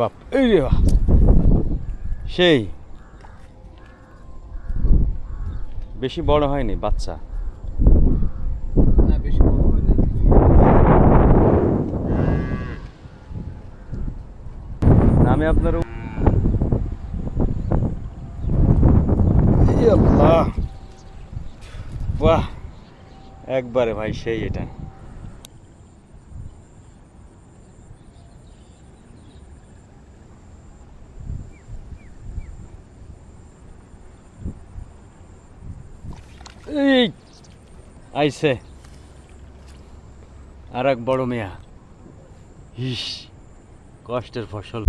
বাপ এই রে। সেই। বেশি বড় হয়নি বাচ্চা। না বেশি বড় হয় আমি আপনার বাহ। একবারে ভাই সেই এটা এই আইছে। আর এক বড় মেয়া। ইস কষ্টের ফসল।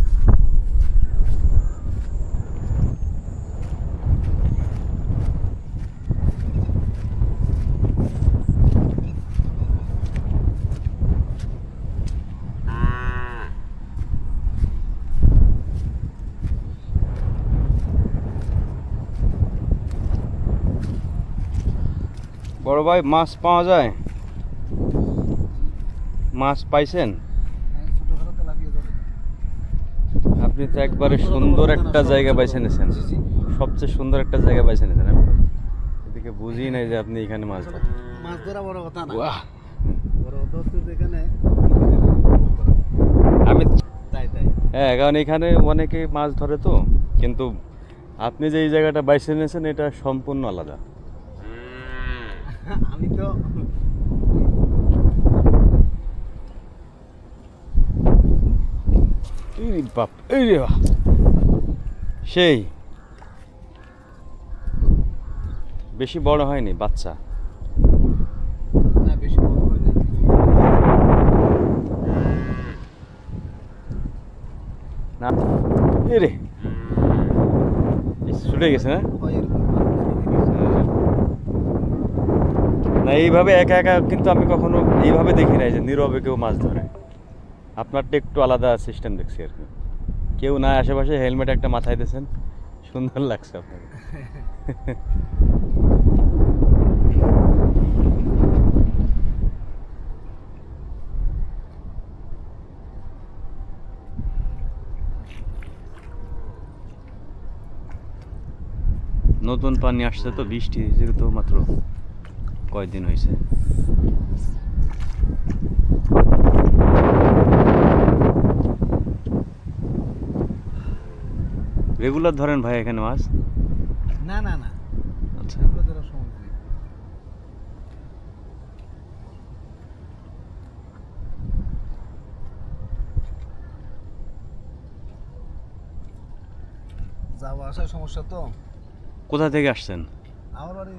বড় ভাই মাছ পাওয়া যায়? মাছ পাইছেন। আপনি তো একবারে সুন্দর একটা জায়গা বেছে নিয়েছেন। সবচেয়ে সুন্দর একটা জায়গা বেছে নিয়েছেন এদিকে বুঝি নাই যে আপনি এখানে মাছ ধরেন। মাছ ধরা বড় কথা না। বড় এখানে আমি তাই তাই। হ্যাঁ কারণ এখানে অনেকে মাছ ধরে তো। কিন্তু আপনি যে এই জায়গাটা বাইছে নিয়েছেন এটা সম্পূর্ণ আলাদা। আমি তো বাপ এই রে বাপ। সেই। বেশি বড় হয়নি বাচ্চা। না বেশি বড় না না এ রে। ছুটে গেছে না হয় এরকম। না এইভাবে একা একা কিন্তু আমি কখনো এইভাবে দেখি নাই যে নীরবে কেউ মাছ ধরে। আপনারটা একটু আলাদা সিস্টেম দেখছি আর কি। কেউ না আশেপাশে, হেলমেট একটা মাথায় দিয়েছেন। সুন্দর লাগছে আপনাকে। নতুন পানি আসছে তো, বৃষ্টি যেহেতু মাত্র। কয়দিন হয়েছে রেগুলার ধরেন ভাই এখানে মাছ? না না না। আচ্ছা। যাওয়া আসার সমস্যা তো। কোথা থেকে আসছেন? আমার বাড়ি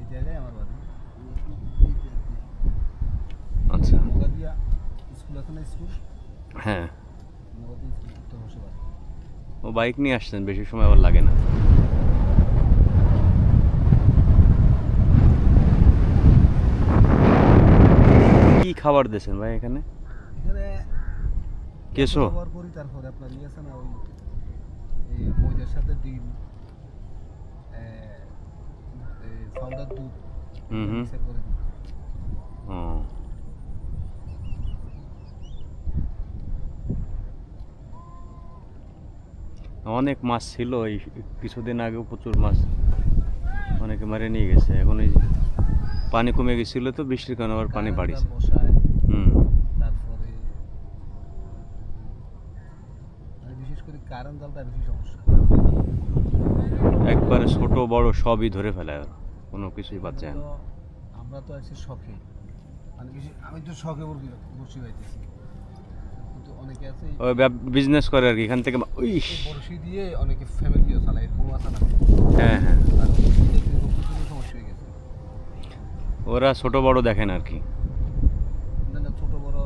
এই জায়গায় আমার বাড়ি। আচ্ছা। স্কুল আছে না স্কুল? হ্যাঁ। ও বাইক নিয়ে আসছেন বেশি সময় আবার লাগে না। কি খাবার দিয়েছেন ভাই এখানে? এখানে কেসো ব্যবহার করি তারপরে আপনার ইয়ে আছে ওই ময়দার সাথে ডিম পাউডার দুধ। হুম দিই ও অনেক মাছ ছিল এই কিছুদিন আগেও প্রচুর মাছ অনেকে মারে নিয়ে গেছে। এখন এই পানি কমে গেছিল তো বৃষ্টির কারণে আবার পানি বাড়িছে। হুম। একবারে ছোট বড় সবই ধরে ফেলে আর কোনো কিছুই বাদ যায় না। আমরা তো আছি শখে। মানে কিছু আমি তো শখে বসি পাইতেছি কিন্তু অনেকে আছে ওই বিজনেস করে আর কি এখান থেকে ওই বড়শি দিয়ে অনেকে ফ্যামিলিও চালায় এরকম আছে না। হ্যাঁ হ্যাঁ। সমস্যা হয়ে গেছে। ওরা ছোট বড় দেখেন আর কি। না না ছোট বড়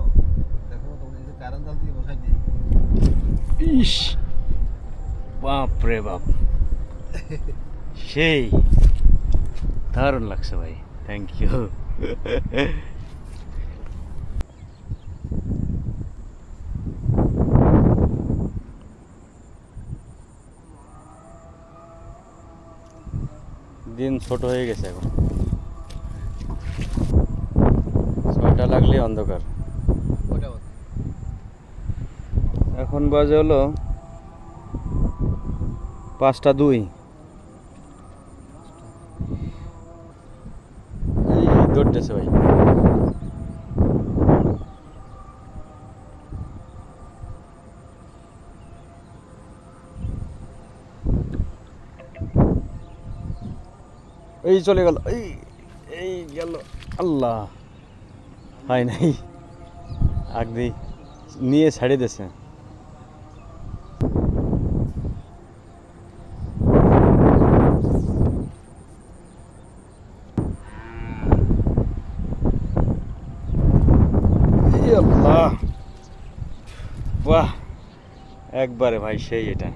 দেখো জাল দিয়ে বসাই দিই। ইস! বাপ রে বাপ। সেই। দারুণ লাগছে ভাই। থ্যাংক ইউ দিন ছোট হয়ে গেছে এখন। ছয়টা লাগলে অন্ধকার। এখন বাজে হলো পাঁচটা দুই। এই ভাই। এই চলে গেল, এই এই গেল। আল্লাহ। হয় নাই। আগদি নিয়ে ছাড়িয়ে দিয়েছে এই আল্লাহ বাহ একবারে ভাই সেই এটা।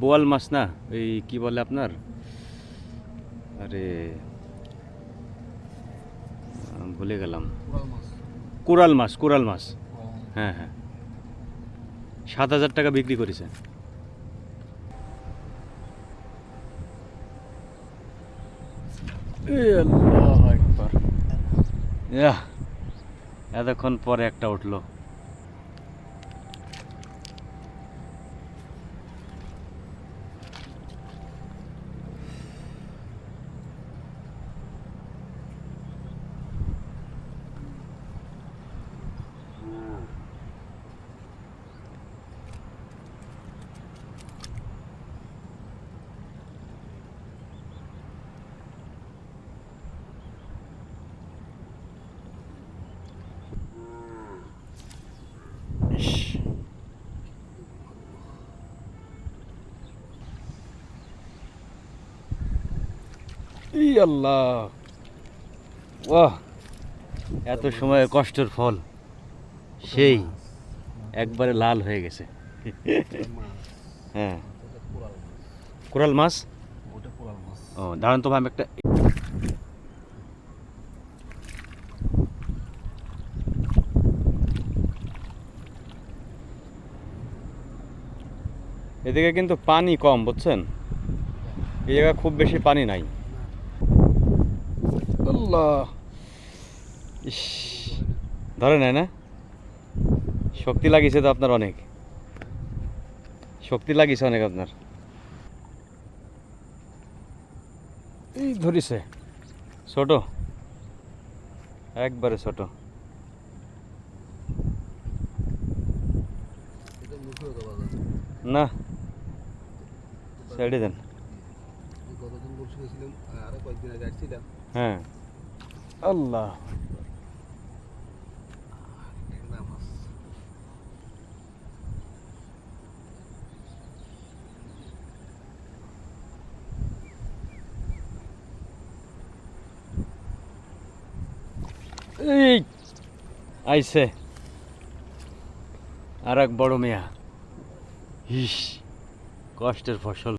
বোয়াল মাছ না এই কি বলে আপনার? আরে ভুলে গেলাম। কোরাল মাছ। কোরাল মাছ কোরাল মাছ। কোরাল মাছ। হ্যাঁ হ্যাঁ। সাত হাজার টাকা বিক্রি করেছে। আল্লাহ একবার এতক্ষণ পরে একটা উঠল। ই আল্লাহ। বাহ এত সময় কষ্টের ফল। সেই, একবারে লাল হয়ে গেছে। হ্যাঁ। কোরাল মাছ। ও, দাঁড়ান তো আমি একটা এদিকে কিন্তু পানি কম, বুঝছেন? এই জায়গায় খুব বেশি পানি নাই। আল্লাহ। ইস। ধরে নেয় না? শক্তি লাগিয়েছে তো আপনার অনেক। শক্তি লাগিয়েছে অনেক আপনার। এই ধরিছে। ছোট। একবারে ছোট। না। ছেড়ে দেন। গতদিন বলছি গেছিলাম, আরও কয়েকদিন আগে আসছিলাম। হ্যাঁ। আল্লাহ। এই আইছে। আর এক বড় মেয়া। ইস কষ্টের ফসল।